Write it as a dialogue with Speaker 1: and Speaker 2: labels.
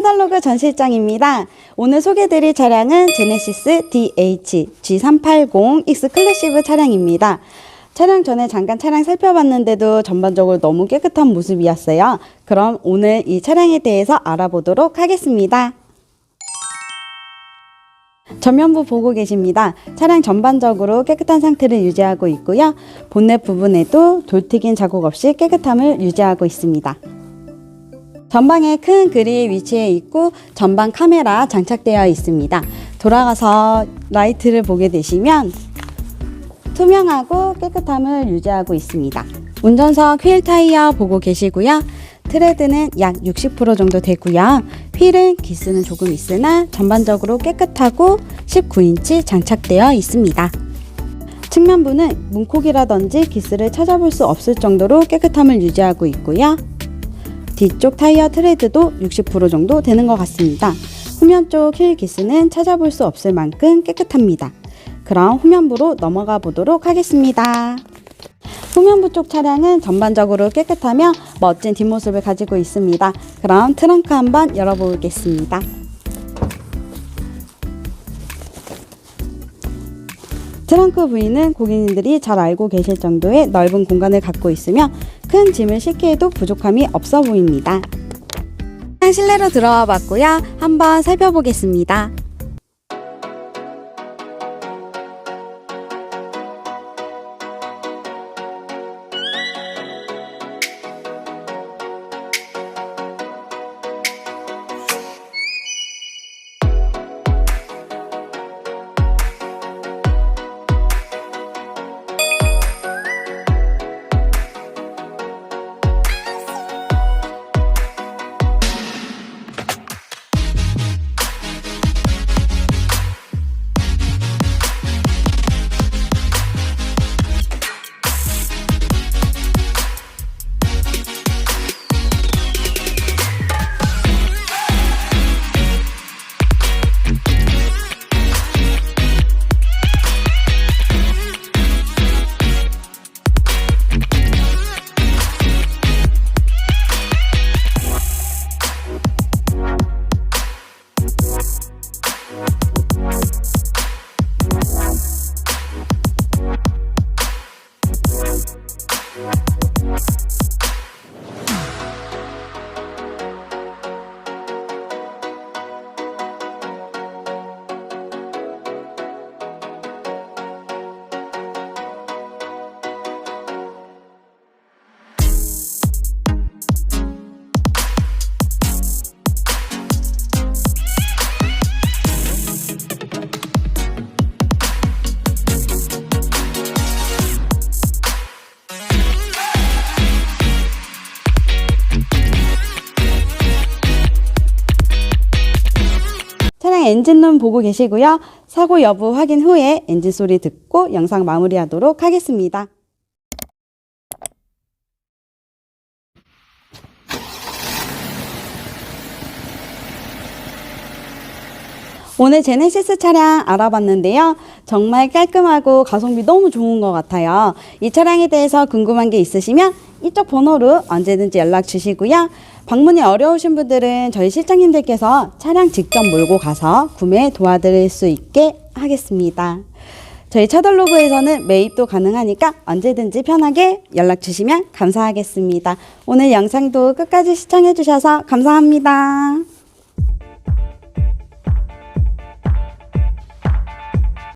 Speaker 1: 안녕하세요. 차달로그 전 실장입니다. 오늘 소개드릴 차량은 제네시스 DH G380 X 클래시브 차량입니다. 차량 전에 잠깐 차량 살펴봤는데도 전반적으로 너무 깨끗한 모습이었어요. 그럼 오늘 이 차량에 대해서 알아보도록 하겠습니다. 전면부 보고 계십니다. 차량 전반적으로 깨끗한 상태를 유지하고 있고요. 본넷 부분에도 돌 튀긴 자국 없이 깨끗함을 유지하고 있습니다. 전방에 큰 그릴 위치해 있고 전방 카메라 장착되어 있습니다. 돌아가서 라이트를 보게 되시면 투명하고 깨끗함을 유지하고 있습니다. 운전석 휠 타이어 보고 계시고요. 트레드는 약 60% 정도 되고요. 휠은 기스는 조금 있으나 전반적으로 깨끗하고 19인치 장착되어 있습니다. 측면부는 문콕이라든지 기스를 찾아볼 수 없을 정도로 깨끗함을 유지하고 있고요. 뒤쪽 타이어 트레드도 60% 정도 되는 것 같습니다. 후면 쪽 휠 기스는 찾아볼 수 없을 만큼 깨끗합니다. 그럼 후면부로 넘어가 보도록 하겠습니다. 후면부 쪽 차량은 전반적으로 깨끗하며 멋진 뒷모습을 가지고 있습니다. 그럼 트렁크 한번 열어보겠습니다. 트렁크 부위는 고객님들이 잘 알고 계실 정도의 넓은 공간을 갖고 있으며 큰 짐을 싣기에도 부족함이 없어 보입니다. 실내로 들어와 봤고요. 한번 살펴보겠습니다. 차량 엔진룸 보고 계시고요. 사고 여부 확인 후에 엔진 소리 듣고 영상 마무리하도록 하겠습니다. 오늘 제네시스 차량 알아봤는데요. 정말 깔끔하고 가성비 너무 좋은 것 같아요. 이 차량에 대해서 궁금한 게 있으시면 이쪽 번호로 언제든지 연락 주시고요. 방문이 어려우신 분들은 저희 실장님들께서 차량 직접 몰고 가서 구매 도와드릴 수 있게 하겠습니다. 저희 차돌로그에서는 매입도 가능하니까 언제든지 편하게 연락 주시면 감사하겠습니다. 오늘 영상도 끝까지 시청해 주셔서 감사합니다.